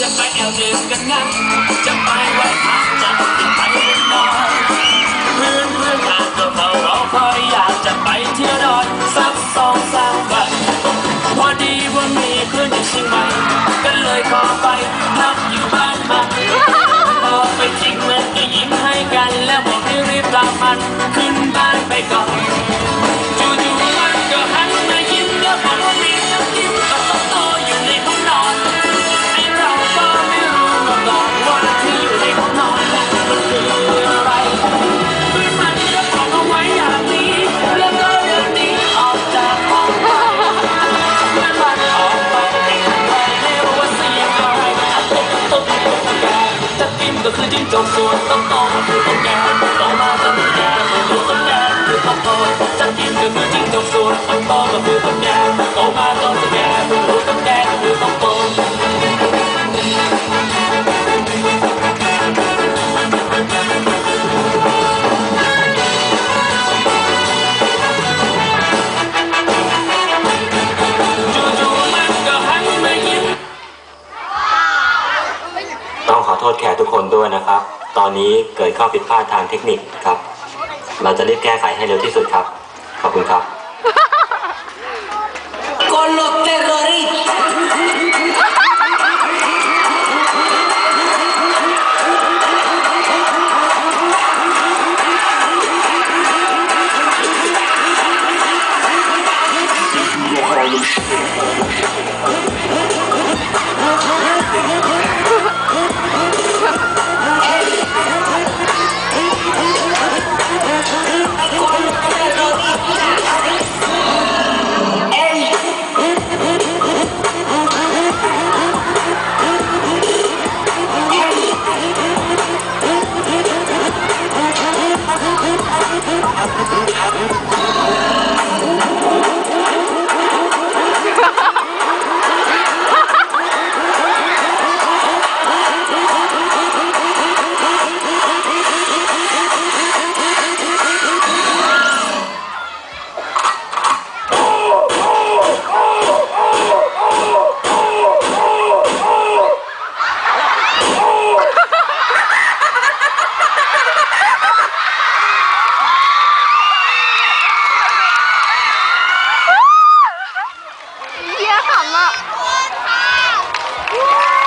จะไปแอลเจสกันนะจะไปไหว้พระจะจะไปเล่นนอนเพื่อนเพื่อนทางก็เฝ้ารอคอยอยากจะไปเที่ยวดอนสักสองสามวันพอดีว่ามีเพื่อนอยู่เชียงใหม่ก็เลยขอไป don't for the me. โทษแขกทุกคนด้วยนะครับ ตอนนี้เกิดข้อผิดพลาดทางเทคนิคครับ เราจะรีบแก้ไขให้เร็วที่สุดครับ ขอบคุณครับ con los terroristas. 别喊了。哇！